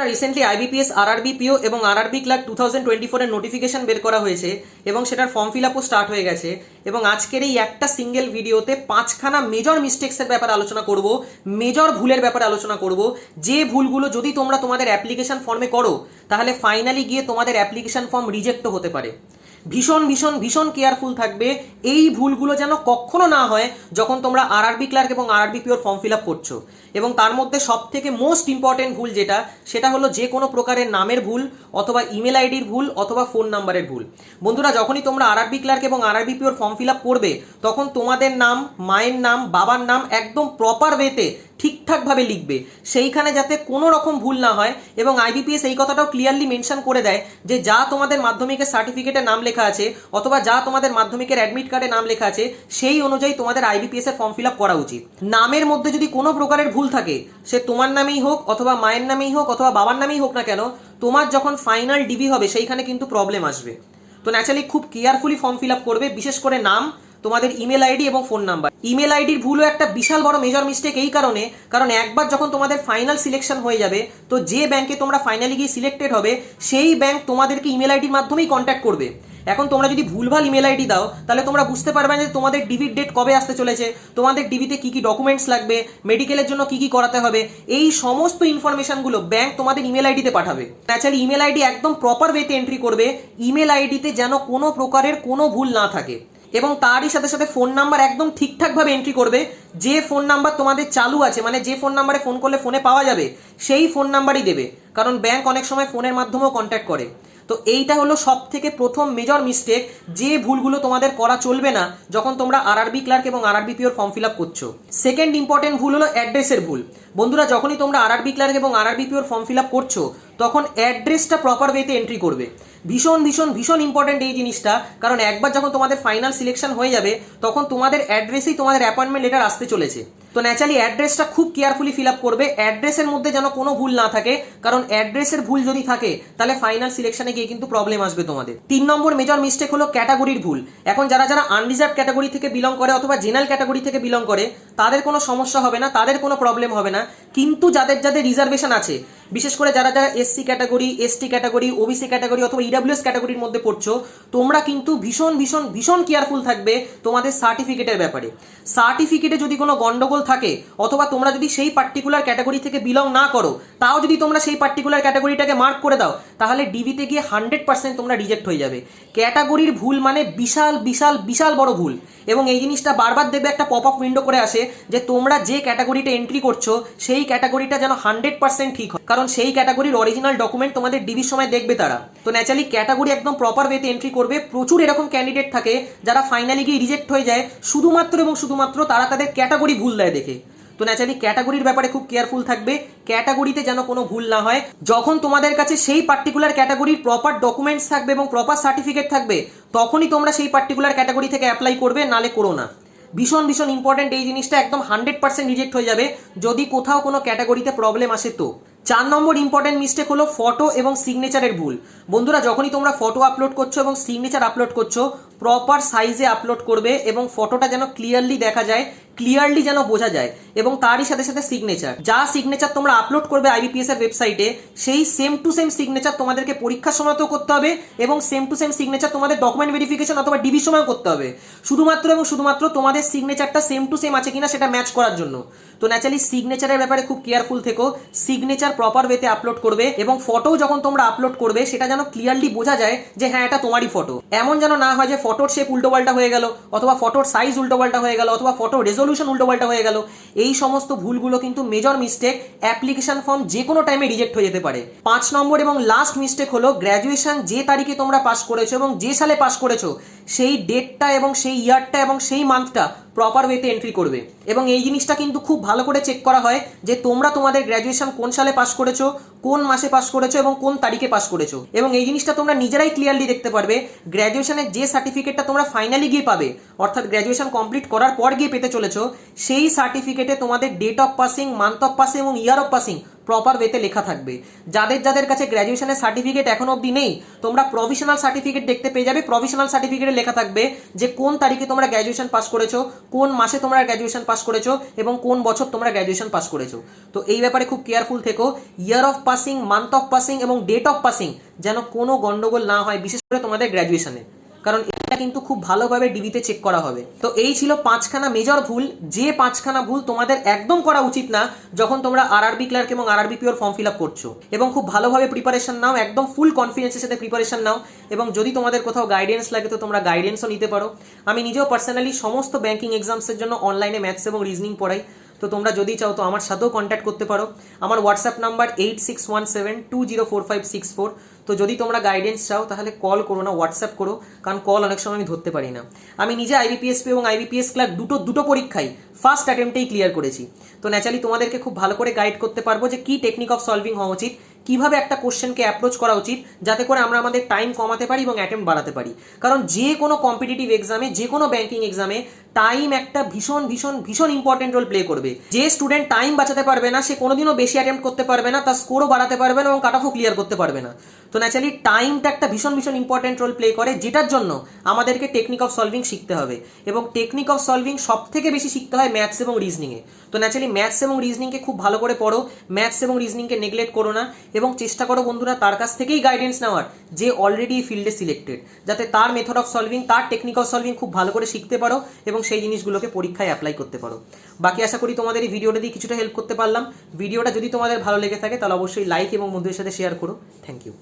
বন্ধুরা recently IBPS RRB PO এবং RRB clerk two thousand twenty ফোরের নোটিফিকেশন বের করা হয়েছে এবং সেটার ফর্ম ফিল আপও স্টার্ট হয়ে গেছে এবং আজকের এই একটা সিঙ্গেল ভিডিওতে পাঁচখানা মেজর মিস্টেক্সের ব্যাপারে আলোচনা করব মেজর ভুলের ব্যাপারে আলোচনা করব। যে ভুলগুলো যদি তোমরা তোমাদের অ্যাপ্লিকেশন ফর্মে করো, তাহলে ফাইনালি গিয়ে তোমাদের অ্যাপ্লিকেশন ফর্ম রিজেক্টও হতে পারে। ভীষণ ভীষণ ভীষণ কেয়ারফুল থাকবে। এই ভুলগুলো যেন কখনো না হয় যখন তোমরা আরআরবি ক্লার্ক এবং আরআরবি পিওর ফর্ম ফিল আপ করছ। এবং তার মধ্যে সব থেকে মোস্ট ইম্পর্টেন্ট ভুল যেটা, সেটা হলো যে কোনো প্রকারের নামের ভুল অথবা ইমেল আইডির ভুল অথবা ফোন নাম্বারের ভুল। বন্ধুরা, যখনই তোমরা আরআরবি ক্লার্ক এবং আরআরবি পিওর ফর্ম ফিল আপ করবে, তখন তোমাদের নাম, মায়ের নাম, বাবার নাম একদম প্রপার ওয়েতে ঠিকঠাকভাবে লিখবে। সেইখানে যাতে কোনো রকম ভুল না হয় এবং আইবিপিএস এই কথাটাও ক্লিয়ারলি মেনশন করে দেয় যে যা তোমাদের মাধ্যমিকের সার্টিফিকেটে নাম লেখা আছে, অথবা যা তোমাদের মাধ্যমিকের অ্যাডমিট কার্ডে নাম লেখা আছে, সেই অনুযায়ী তোমাদের আইবিপিএস এর ফর্ম ফিল আপ করা উচিত। নামের মধ্যে যদি কোনো প্রকারের ভুল থাকে, সে তোমার নামেই হোক, অথবা মায়ের নামেই হোক, অথবা বাবার নামেই হোক না কেন, তোমার যখন ফাইনাল ডিবি হবে, সেইখানে কিন্তু প্রবলেম আসবে। তো ন্যাচারালি খুব কেয়ারফুলি ফর্ম ফিল আপ করবে, বিশেষ করে নাম, তোমাদের ইমেল আইডি এবং ফোন নাম্বার ইমেল আইডির ভুলও একটা বিশাল বড় মেজর মিস্টেক এই কারণে, কারণ একবার যখন তোমাদের ফাইনাল সিলেকশন হয়ে যাবে, তো যে ব্যাংকে তোমরা ফাইনালি গিয়ে সিলেক্টেড হবে, সেই ব্যাংক তোমাদেরকে ইমেল আইডির মাধ্যমেই কন্ট্যাক্ট করবে। এখন তোমরা যদি ভুলভাল ইমেল আইডি দাও, তাহলে তোমরা বুঝতে পারবে না যে তোমাদের ডিবির ডেট কবে আসতে চলেছে, তোমাদের ডিভিতে কি কি ডকুমেন্টস লাগবে মেডিকেলের জন্য কি কি করাতে হবে, এই সমস্ত ইনফরমেশনগুলো ব্যাংক তোমাদের ইমেল আইডিতে পাঠাবে। ন্যাচারালি ইমেল আইডি একদম প্রপার ওয়েতে এন্ট্রি করবে ইমেল আইডিতে যেন কোনো প্রকারের কোনো ভুল না থাকে। এবং তারই সাথে সাথে ফোন নাম্বার একদম ঠিকঠাকভাবে এন্ট্রি করবে, যে ফোন নাম্বার তোমাদের চালু আছে মানে যে ফোন নাম্বারে ফোন করলে ফোনে পাওয়া যাবে, সেই ফোন নাম্বারই দেবে। কারণ ব্যাংক অনেক সময় ফোনের মাধ্যমেও কন্ট্যাক্ট করে। তো এইটা হলো সব থেকে প্রথম মেজর মিস্টেক যে ভুলগুলো তোমাদের করা চলবে না যখন তোমরা আরআরবি ক্লার্ক এবং আরআরবি পিওর ফর্ম ফিল আপ করছ। সেকেন্ড ইম্পর্টেন্ট ভুল হলো অ্যাড্রেসের ভুল। বন্ধুরা, যখনই তোমরা আরআরবি ক্লার্ক এবং আরআরবি পিওর ফর্ম ফিল আপ করছ, তখন অ্যাড্রেসটা প্রপার ওয়েতে এন্ট্রি করবে। ভীষণ ভীষণ ভীষণ ইম্পর্টেন্ট এই জিনিসটা, কারণ একবার যখন তোমাদের ফাইনাল সিলেকশন হয়ে যাবে, তখন তোমাদের অ্যাড্রেসেই তোমাদের অ্যাপয়েন্টমেন্ট লেটার আসতে চলেছে। তো ন্যাচারালি অ্যাড্রেসটা খুব কেয়ারফুলি ফিল আপ করবে। অ্যাড্রেসের মধ্যে যেন কোনো ভুল না থাকে, কারণ অ্যাড্রেসের ভুল যদি থাকে, তাহলে ফাইনাল সিলেকশনে গিয়ে কিন্তু প্রবলেম আসবে তোমাদের। তিন নম্বর মেজর মিস্টেক হলো ক্যাটাগরির ভুল। এখন যারা যারা আনরিজার্ভ ক্যাটাগরি থেকে বিলং করে অথবা জেনারেল ক্যাটাগরি থেকে বিলং করে, তাদের কোনো সমস্যা হবে না, তাদের কোনো প্রবলেম হবে না। কিন্তু যাদের যাদের রিজার্ভেশন আছে, বিশেষ করে যারা যারা SC category ST category OBC category অথবা ইডাব্লিউএস ক্যাটাগরির মধ্যে পড়ছো, তোমরা কিন্তু ভীষণ ভীষণ ভীষণ কেয়ারফুল থাকবে তোমাদের সার্টিফিকেটের ব্যাপারে। সার্টিফিকেটে যদি কোনো গন্ডগোল থাকে, অথবা তোমরা যদি সেই পার্টিকুলার ক্যাটাগরি থেকে বিলং না করো, তাও যদি তোমরা সেই পার্টিকুলার ক্যাটাগরিটাকে মার্ক করে দাও, তাহলে ডিবিতে গিয়ে হান্ড্রেড পার্সেন্ট তোমরা রিজেক্ট হয়ে যাবে। ক্যাটাগরির ভুল মানে বিশাল বিশাল বিশাল বড় ভুল। এবং এই জিনিসটা বারবার দেখবে একটা পপ আপ উইন্ডো করে আসে যে তোমরা যে ক্যাটাগরিটা এন্ট্রি করছ, সেই ক্যাটাগরিটা যেন হান্ড্রেড পার্সেন্ট ঠিক হয়। কারণ সেই ক্যাটাগরির অরিজিনাল ডকুমেন্ট তোমাদের ডিবির সময় দেখবে তারা। তো ন্যাচারালি ক্যাটাগরি একদম প্রপার ওয়েতে এন্ট্রি করবে। প্রচুর এরকম ক্যান্ডিডেট থাকে যারা ফাইনালি গিয়ে রিজেক্ট হয়ে যায়। শুধুমাত্র এবং শুধুমাত্র তারা তাদের ক্যাটাগরি ভুল দেয়। দেখে। তো ন্যাচারালি ক্যাটাগরির ব্যাপারে খুব কেয়ারফুল থাকবে। ক্যাটাগরিতে যেন কোনো ভুল না হয়। যখন তোমাদের কাছে সেই পার্টিকুলার ক্যাটাগরির প্রপার ডকুমেন্টস থাকবে এবং প্রপার সার্টিফিকেট থাকবে, তখনই তোমরা সেই পার্টিকুলার ক্যাটাগরি থেকে অ্যাপ্লাই করবে, নালে করো না। ভীষণ ভীষণ ইম্পর্টেন্ট এই জিনিসটা একদম হান্ড্রেড পার্সেন্ট রিজেক্ট হয়ে যাবে। যদি কোথাও কোনো ক্যাটাগরিতে প্রবলেম আসে তো। চার নম্বর ইম্পর্টেন্ট মিস্টেক হলো ফটো এবং সিগনেচারের ভুল। বন্ধুরা, যখনই তোমরা ফটো আপলোড করছ এবং সিগনেচার আপলোড করছ প্রপার সাইজে আপলোড করবে এবং ফটোটা যেন ক্লিয়ারলি দেখা যায়। ক্লিয়ারলি যেন বোঝা যায় এবং তারই সাথে সাথে সিগনেচার যা সিগনেচার তোমরা আপলোড করবে আইবিপিএস এর ওয়েবসাইটে সেই সেম টু সেম সিগনেচার তোমাদেরকে পরীক্ষার সময়তেও করতে হবে এবং সেম টু সেম সিগনেচার তোমাদের ডকুমেন্ট ভেরিফিকেশন অথবা ডিবির সময়ও করতে হবে। শুধুমাত্র এবং শুধুমাত্র তোমাদের সিগনেচারটা সেম টু সেম আছে কিনা সেটা ম্যাচ করার জন্য। তো ন্যাচারালি সিগনেচারের ব্যাপারে খুব কেয়ারফুল থেকো। সিগনেচার প্রপার ওয়েতে আপলোড করবে এবং ফটো যখন তোমরা আপলোড করবে, সেটা যেন ক্লিয়ারলি বোঝা যায় যে হ্যাঁ এটা তোমারই ফটো এমন যেন না হয় যে ফটোর শেপ উল্টোপাল্টা হয়ে গেল, অথবা ফটোর সাইজ উল্টোপাল্টা হয়ে গেল, অথবা ফটো রেজলিউশন উল্টোপাল্টা হয়ে গেল। এই সমস্ত ভুলগুলো কিন্তু মেজর মিস্টেক অ্যাপ্লিকেশন ফর্ম যে কোনো টাইমে রিজেক্ট হয়ে যেতে পারে। পাঁচ নম্বর এবং লাস্ট মিস্টেক হলো গ্র্যাজুয়েশন যে তারিখে তোমরা পাস করেছ এবং যে সালে পাস করেছ, সেই ডেটটা এবং সেই ইয়ারটা এবং সেই মান্থটা প্রপার ওয়েতে এন্ট্রি করবে। এবং এই জিনিসটা কিন্তু খুব ভালো করে চেক করা হয় যে তোমরা তোমাদের গ্র্যাজুয়েশন কোন সালে পাস করেছ, কোন মাসে পাস করেছ এবং কোন তারিখে পাস করেছ। এবং এই জিনিসটা তোমরা নিজেরাই ক্লিয়ারলি দেখতে পারবে গ্র্যাজুয়েশনের যে সার্টিফিকেটটা তোমরা ফাইনালি গিয়ে পাবে, অর্থাৎ গ্র্যাজুয়েশন কমপ্লিট করার পর গিয়ে পেতে চলেছো, সেই সার্টিফিকেটে তোমাদের date of passing month of passing এবং ইয়ার অফ পাসিং প্রপার ওয়েতে লেখা থাকবে। যাদের যাদের কাছে গ্র্যাজুয়েশনের সার্টিফিকেট এখনও অবধি নেই, তোমরা প্রভিশনাল সার্টিফিকেট দেখতে পেয়ে যাবে। প্রভিশনাল সার্টিফিকেটে লেখা থাকবে যে কোন তারিখে তোমরা গ্র্যাজুয়েশন পাস করেছ, কোন মাসে তোমরা গ্র্যাজুয়েশন পাস করেছ এবং কোন বছর তোমরা গ্র্যাজুয়েশন পাস করেছ। তো এই ব্যাপারে খুব কেয়ারফুল থেকো। Year of passing month of passing এবং ডেট অফ পাসিং যেন কোনো গন্ডগোল না হয়, বিশেষ করে তোমাদের গ্র্যাজুয়েশনে কারণ কিন্তু খুব ভালোভাবে ডিবিতে চেক করা হবে। তো এই ছিল পাঁচখানা মেজর ভুল। যে পাঁচখানা ভুল তোমাদের একদম করা উচিত না, যখন তোমরা আরআরবি ক্লার্ক এবং আরআরবি পিওর ফর্ম ফিল আপ করছ। এবং খুব ভালোভাবে প্রিপারেশন নাও, একদম ফুল কনফিডেন্সের সাথে প্রিপারেশন নাও। এবং যদি তোমাদের কোথাও গাইডেন্স লাগে, তো তোমরা গাইডেন্সও নিতে পারো। আমি নিজেও পার্সোনালি সমস্ত ব্যাংকিং এক্সামসের জন্য অনলাইনে ম্যাথস এবং রিজনিং পড়াই। তো তোমরা যদি চাও তো আমার সাথেও কন্ট্যাক্ট করতে পারো। আমার WhatsApp number eight six one seven two zero four five six four তো যদি তোমরা গাইডেন্স চাও, তাহলে কল করো না হোয়াটসঅ্যাপ করো, কারণ কল অনেক সময় আমি ধরতে পারি না। আমি নিজে আইবিপিএসপি এবং আইবিপিএস ক্লার্ক দুটো দুটো পরীক্ষাই ফার্স্ট অ্যাটেম্পটেই ক্লিয়ার করেছি। তো ন্যাচারালি তোমাদেরকে খুব ভালো করে গাইড করতে পারব যে কি টেকনিক অফ সলভিং হওয়া উচিত, কীভাবে একটা কোশ্চেনকে অ্যাপ্রোচ করা উচিত, যাতে করে আমরা আমাদের টাইম কমাতে পারি এবং অ্যাটেম্প বাড়াতে পারি। কারণ যে কোনো কম্পিটিটিভ এক্সামে যে কোনো ব্যাংকিং এক্সামে টাইম একটা ভীষণ ভীষণ ভীষণ ইম্পর্টেন্ট রোল প্লে করবে। যে স্টুডেন্ট টাইম বাঁচাতে পারবে না, সে কোনোদিনও বেশি অ্যাটেম্প করতে পারবে না, তার স্কোরও বাড়াতে পারবে না এবং কাট অফও ক্লিয়ার করতে পারবে না। তো ন্যাচারালি টাইমটা একটা ভীষণ ভীষণ ইম্পর্টেন্ট রোল প্লে করে, যেটার জন্য আমাদেরকে টেকনিক অফ সলভিং শিখতে হবে। এবং টেকনিক অফ সলভিং সব থেকে বেশি শিখতে হয় ম্যাথস এবং রিজনিংয়ে তো ন্যাচারালি ম্যাথস এবং রিজনিংকে খুব ভালো করে পড়ো ম্যাথস এবং রিজনিংকে নেগলেক্ট করো না, এবং চেষ্টা করো বন্ধুরা তার কাছ থেকেই গাইডেন্স নেওয়ার, যে অলরেডি ফিল্ডে সিলেক্টেড যাতে তার মেথড অফ সলভিং তার টেকনিক অফ সলভিং খুব ভালো করে শিখতে পারো এবং সেই জিনিসগুলোকে পরীক্ষায় অ্যাপ্লাই করতে পারো। বাকি আশা করি তোমাদের এই ভিডিওটা দিয়ে কিছুটা হেল্প করতে পারলাম। ভিডিওটা যদি তোমাদের ভালো লেগে থাকে, তাহলে অবশ্যই লাইক এবং বন্ধুদের সাথে শেয়ার করো। Thank you